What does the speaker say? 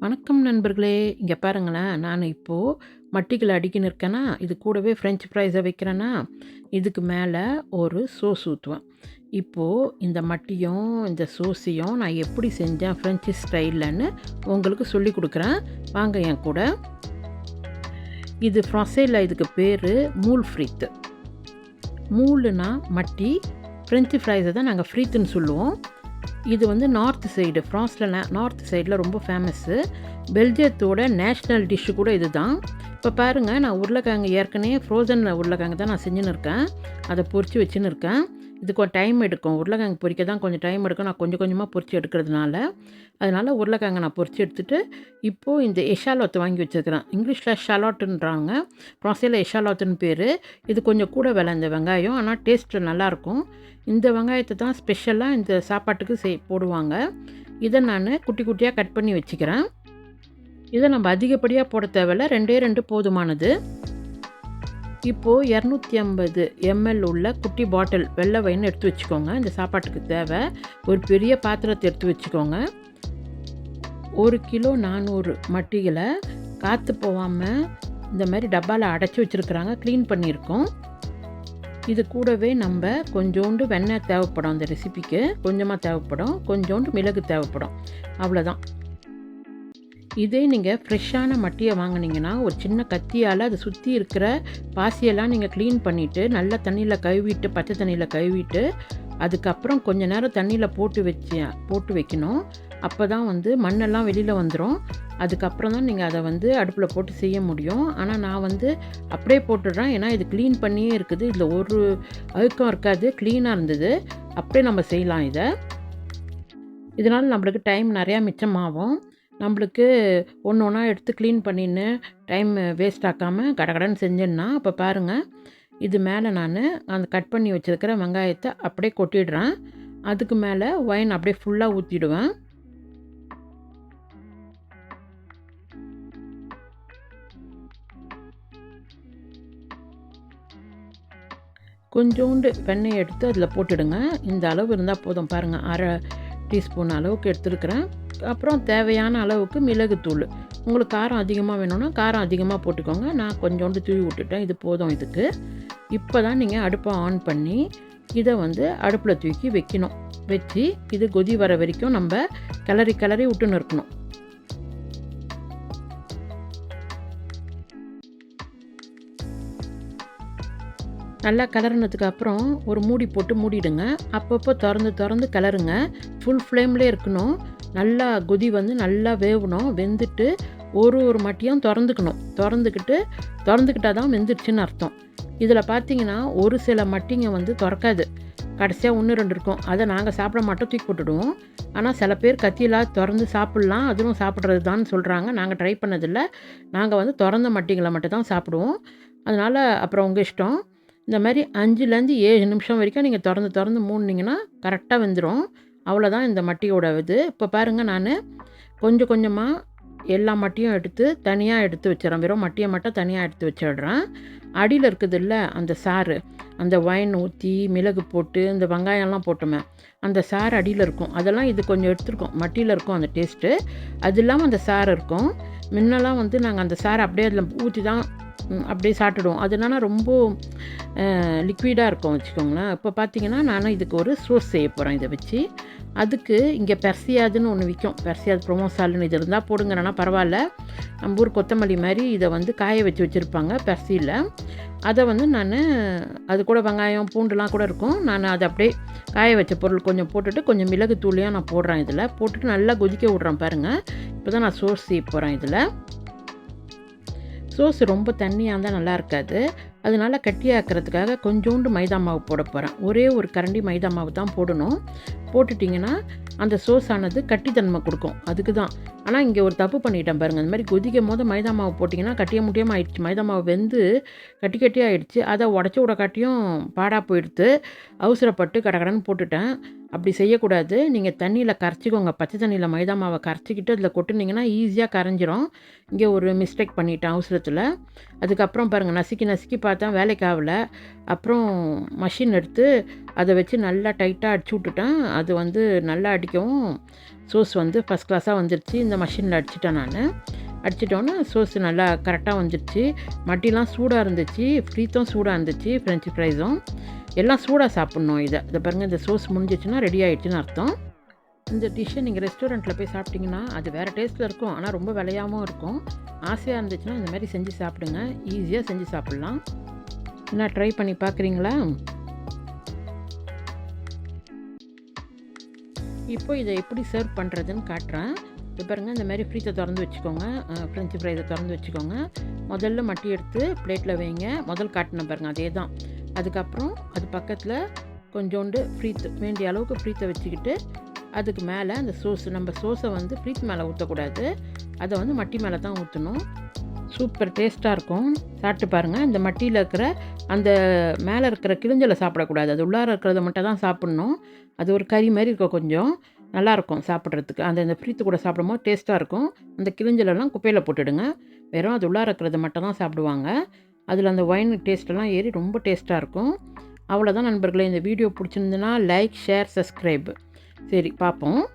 வணக்கம் நண்பர்களே. இங்கே பாருங்களேன். நான் இப்போது மட்டிகள் அடிக்கின்னு இருக்கேன்னா இது கூடவே ஃப்ரெஞ்ச் ஃப்ரைஸை வைக்கிறேன்னா இதுக்கு மேலே ஒரு சோஸ் ஊற்றுவேன் இப்போது இந்த மட்டியும் இந்த சோஸையும் நான் எப்படி செஞ்சேன் ஃப்ரெஞ்சு ஸ்டைலன்னு உங்களுக்கு சொல்லி கொடுக்குறேன். வாங்க என் கூட. இது ஃப்ரொசைல இதுக்கு பேர் மூல் ஃப்ரீத்து மூலுனா மட்டி ஃப்ரெஞ்சு ஃப்ரைஸை தான் நாங்கள் ஃப்ரீத்துன்னு சொல்லுவோம். இது வந்து நார்த் சைடு ஃப்ரான்ஸில் நார்த் சைடில் ரொம்ப ஃபேமஸ்ஸு பெல்ஜியத்தோட நேஷ்னல் டிஷ்ஷு கூட இது தான் இப்போ பாருங்கள் நான் உருளைக்கிழங்கு ஏற்கனவே ஃப்ரோசனில் உருளைக்கிழங்கு தான் நான் செஞ்சுன்னு இருக்கேன். அதை பொரித்து வச்சுன்னு இருக்கேன். இதுக்கு டைம் எடுக்கும். உருளைக்கிழங்கு பொரிக்க தான் கொஞ்சம் டைம் எடுக்கும். நான் கொஞ்சம் கொஞ்சமாக பொரித்து எடுக்கிறதுனால. அதனால் உருளைக்கிழங்கு நான் பொரித்து எடுத்துகிட்டு இப்போது இந்த எஷாலோத்தை வாங்கி வச்சுருக்கிறேன். இங்கிலீஷில் ஷலாட்டுன்றாங்க ஃப்ரான்ஸில் எஷாலோத்துன்னு பேர். இது கொஞ்சம் கூட விலை இந்த வெங்காயம். ஆனால் டேஸ்ட்டு நல்லாயிருக்கும். இந்த வெங்காயத்தை தான் ஸ்பெஷலாக இந்த சாப்பாட்டுக்கு செய் போடுவாங்க. இதை நான் குட்டி குட்டியாக கட் பண்ணி வச்சுக்கிறேன். இதை நம்ம அதிகப்படியாக போட தேவையில்ல. ரெண்டே ரெண்டு போதுமானது. இப்போது இரநூத்தி ஐம்பது எம்எல் உள்ள குட்டி பாட்டில் வெள்ளை வைன்னு எடுத்து வச்சுக்கோங்க. இந்த சாப்பாட்டுக்கு தேவை. ஒரு பெரிய பாத்திரத்தை எடுத்து வச்சுக்கோங்க. ஒரு கிலோ நானூறு மட்டிகளை காற்று போகாமல் இந்த மாதிரி டப்பாவில் அடைச்சி வச்சுருக்குறாங்க. க்ளீன் பண்ணியிருக்கோம். இது கூடவே நம்ம கொஞ்சோண்டு வெண்ணெய் தேவைப்படும் அந்த ரெசிபிக்கு கொஞ்சமாக தேவைப்படும். கொஞ்சோண்டு மிளகு தேவைப்படும். அவ்வளோதான் இதே நீங்கள் ஃப்ரெஷ்ஷான மட்டியை வாங்கினீங்கன்னா ஒரு சின்ன கத்தியால் அதை சுற்றி இருக்கிற பாசியெல்லாம் நீங்கள் க்ளீன் பண்ணிவிட்டு நல்ல தண்ணியில் கழுவிட்டு பச்சை தண்ணியில் கழுவிட்டு அதுக்கப்புறம் கொஞ்ச நேரம் தண்ணியில் போட்டு வச்சு போட்டு வைக்கணும். அப்போ தான் வந்து மண்ணெல்லாம் வெளியில் வந்துடும் அதுக்கப்புறம் தான் நீங்கள் அதை வந்து அடுப்பில் போட்டு செய்ய முடியும். ஆனால் நான் வந்து அப்படியே போட்டுடுறேன். ஏன்னா இது க்ளீன் பண்ணியே இருக்குது. இதில் ஒரு அழுக்கம் இருக்காது. க்ளீனாக இருந்தது. அப்படியே நம்ம செய்யலாம் இதை. இதனால் நம்மளுக்கு டைம் நிறையா மிச்சமாகும். நம்மளுக்கு ஒன்று ஒன்றா எடுத்து க்ளீன் பண்ணின்னு டைம் வேஸ்ட் ஆக்காமல் கடகடன்னு செஞ்சேன்னா அப்போ பாருங்கள் இது மேலே நான் அந்த கட் பண்ணி வச்சுருக்கிற வெங்காயத்தை அப்படியே கொட்டிடுறேன். அதுக்கு மேலே ஒயின் அப்படியே ஃபுல்லாக ஊற்றிடுவேன் கொஞ்சோண்டு வெண்ணெய் எடுத்து அதில் போட்டுடுங்க. இந்த அளவு இருந்தால் போதும். பாருங்கள் அரை டீஸ்பூன் அளவுக்கு எடுத்துருக்குறேன். அப்புறம் தேவையான அளவுக்கு மிளகுத்தூள். உங்களுக்கு காரம் அதிகமாக வேணும்னா காரம் அதிகமாக போட்டுக்கோங்க. நான் கொஞ்சோண்டு தூவி விட்டுட்டேன். இது போதும் இதுக்கு. இப்போ தான் நீங்கள் அடுப்பை ஆன் பண்ணி இதை வந்து அடுப்பில் தூக்கி வைக்கணும். வச்சு இது கொதி வர வரைக்கும் நம்ம கிளறி கிளறி விட்டுன்னு இருக்கணும். நல்லா கிளறினதுக்கு அப்புறம் ஒரு மூடி போட்டு மூடிடுங்க. அப்பப்போ திறந்து திறந்து கிளறுங்க. ஃபுல் ஃப்ளேம்லேயே இருக்கணும். நல்லா கொதி வந்து நல்லா வேகணும் வெந்துட்டு ஒரு ஒரு மட்டியும் திறந்துக்கணும். திறந்துக்கிட்டு திறந்துக்கிட்டால் தான் வெந்துடுச்சுன்னு அர்த்தம். இதில் பார்த்தீங்கன்னா ஒரு சில மட்டிங்க வந்து திறக்காது. கடைசியாக ஒன்று ரெண்டு இருக்கும். அதை நாங்கள் சாப்பிட மாட்டோம். தூக்கி போட்டுடுவோம். ஆனால் சில பேர் கத்தியெல்லாம் திறந்து சாப்பிட்லாம். அதுவும் சாப்பிட்றது தான் சொல்கிறாங்க நாங்கள் ட்ரை பண்ணதில்லை. நாங்கள் வந்து திறந்த மட்டிங்களை மட்டும் தான் சாப்பிடுவோம். அதனால் அப்புறம் உங்கள் இஷ்டம். இந்த மாதிரி அஞ்சுலேருந்து ஏழு நிமிஷம் வரைக்கும் நீங்கள் திறந்து திறந்து மூணுனிங்கன்னா கரெக்டாக வெந்துடும் அவ்வளோதான் இந்த மட்டியோட இது. இப்போ பாருங்கள் நான் கொஞ்சம் கொஞ்சமாக எல்லா மட்டியும் எடுத்து தனியாக எடுத்து வச்சிடறேன். வெறும் மட்டியை மட்டும் தனியாக எடுத்து வச்சிடுறேன். அடியில் இருக்குது இல்லை அந்த சாறு. அந்த ஒயின் ஊற்றி மிளகு போட்டு இந்த வெங்காயம்லாம் போட்டோமே அந்த சாறு அடியில் இருக்கும். அதெல்லாம் இது கொஞ்சம் எடுத்துருக்கோம். மட்டியில் இருக்கும் அந்த டேஸ்ட்டு அது இல்லாமல் அந்த சாறு இருக்கும். முன்னெல்லாம் வந்து நாங்கள் அந்த சாறு அப்படியே அதில் ஊற்றி தான் அப்படியே சாப்பிட்டுடுவோம். அது ரொம்ப லிக்விடாக இருக்கும் வச்சுக்கோங்களேன். இப்போ பார்த்தீங்கன்னா நானும் இதுக்கு ஒரு சோஸ் செய்ய போகிறேன் இதை வச்சு. அதுக்கு இங்கே பெர்சியாதுன்னு ஒன்று விற்கும் பெர்சியாது ப்ரொமோசாலுன்னு இது இருந்தால் போடுங்கன்னா பரவாயில்ல. நம்ம ஊர் கொத்தமல்லி மாதிரி இதை வந்து காய வச்சு வச்சுருப்பாங்க பெர்சியில் அதை வந்து நான் அது கூட வெங்காயம் பூண்டுலாம் கூட இருக்கும். நான் அதை அப்படியே காய வச்ச பொருள் கொஞ்சம் போட்டுட்டு கொஞ்சம் மிளகு தூளியாக நான் போடுறேன் இதில். போட்டுட்டு நல்லா கொதிக்க விட்றேன் பாருங்கள் இப்போ தான் நான் சோர்ஸ் செய்ய போகிறேன் இதில். சோஸ் ரொம்ப தண்ணியாக இருந்தால் நல்லா இருக்காது. அதனால் கட்டியாக்கிறதுக்காக கொஞ்சோண்டு மைதா மாவு போட போகிறேன் ஒரே ஒரு கரண்டி மைதா மாவு தான் போடணும். போட்டுட்டிங்கன்னா அந்த சோஸ் ஆனது கட்டித்தன்மை கொடுக்கும். அதுக்கு தான் ஆனால் இங்கே ஒரு தப்பு பண்ணிட்டேன் பாருங்கள் அந்த மாதிரி கொதிக்கும் போது மைதா மாவு போட்டிங்கன்னா கட்டிய முடியாமல் ஆயிடுச்சு. மைதா மாவு வெந்து கட்டி கட்டி ஆயிடுச்சு. அதை உடச்சி விட காட்டியும் பாடாக போயிடுத்து அவசரப்பட்டு கடகடன்னு போட்டுட்டேன். அப்படி செய்யக்கூடாது. நீங்கள் தண்ணியில் கரைச்சிக்கோங்க. பச்சை தண்ணியில் மைதா மாவை கரைச்சிக்கிட்டு அதில் கொட்டுனீங்கன்னா ஈஸியாக கரைஞ்சிரும். இங்கே ஒரு மிஸ்டேக் பண்ணிட்டேன் அவசரத்தில். அதுக்கப்புறம் பாருங்கள் நசுக்கி நசுக்கி பார்த்தா வேலைக்கு ஆகல. அப்புறம் மஷின் எடுத்து அதை வச்சு நல்லா டைட்டாக அடிச்சு விட்டுட்டேன். அது வந்து நல்லா அடிக்கவும் சோஸ் வந்து ஃபஸ்ட் கிளாஸாக வந்துருச்சு. இந்த மஷினில் அடிச்சிட்டேன் நான். அடிச்சிட்டோன்னே சோஸ் நல்லா கரெக்டாக வந்துருச்சு. மட்டிலாம் சூடாக இருந்துச்சு. ஃப்ரீத்தும் சூடாக இருந்துச்சு. ஃப்ரெஞ்சு ஃப்ரைஸும் எல்லாம் சூடாக சாப்பிட்ணும் இதை. இதை பாருங்கள் இந்த சோஸ் முடிஞ்சிச்சுன்னா ரெடி ஆகிடுச்சுன்னு அர்த்தம். இந்த டிஷ்ஷை நீங்கள் ரெஸ்டாரண்ட்டில் போய் சாப்பிட்டிங்கன்னா அது வேறு டேஸ்ட்டில் இருக்கும். ஆனால் ரொம்ப விலையாகவும் இருக்கும். ஆசையாக இருந்துச்சுன்னா இந்த மாதிரி செஞ்சு சாப்பிடுங்க. ஈஸியாக செஞ்சு சாப்பிட்லாம். என்ன ட்ரை பண்ணி பார்க்குறீங்களா இப்போ இதை எப்படி சர்வ் பண்ணுறதுன்னு காட்டுறேன். இது பாருங்கள் இந்த மாதிரி ஃப்ரீத்தை திறந்து வச்சுக்கோங்க. ஃப்ரெஞ்சு ஃப்ரைஸை திறந்து வச்சுக்கோங்க. முதல்ல மட்டி எடுத்து பிளேட்டில் வைங்க. முதல் காட்டின பாருங்கள் அதே தான் அதுக்கப்புறம் அது பக்கத்தில் கொஞ்சோண்டு ஃப்ரீத்து வேண்டிய அளவுக்கு ஃப்ரீத்தை வச்சுக்கிட்டு அதுக்கு மேலே அந்த சோஸ் நம்ம சோஸை வந்து ஃப்ரீத் மேலே ஊற்றக்கூடாது அதை வந்து மட்டி மேலே தான் ஊற்றணும் சூப்பர் டேஸ்ட்டாக இருக்கும். சாப்பிட்டு பாருங்கள் இந்த மட்டியில் இருக்கிற அந்த மேலே இருக்கிற கிழிஞ்சலை சாப்பிடக்கூடாது. அது உள்ளார இருக்கிறத மட்டும் தான் சாப்பிட்ணும். அது ஒரு கறி மாதிரி இருக்கும் கொஞ்சம். நல்லாயிருக்கும் சாப்பிட்றதுக்கு. அந்த இந்த ஃப்ரீத்து கூட சாப்பிடும்போது டேஸ்ட்டாக இருக்கும். அந்த கிழிஞ்சலெல்லாம் குப்பையில் போட்டுடுங்க. வெறும் அது உள்ளார இருக்கிறத மட்டும் தான் சாப்பிடுவாங்க. அதில் அந்த ஒயின் டேஸ்ட்டெல்லாம் ஏறி ரொம்ப டேஸ்ட்டாக இருக்கும். அவ்வளோதான் நண்பர்களே. இந்த வீடியோ பிடிச்சிருந்துன்னா லைக் ஷேர் சப்ஸ்கிரைப் சரி பார்ப்போம்.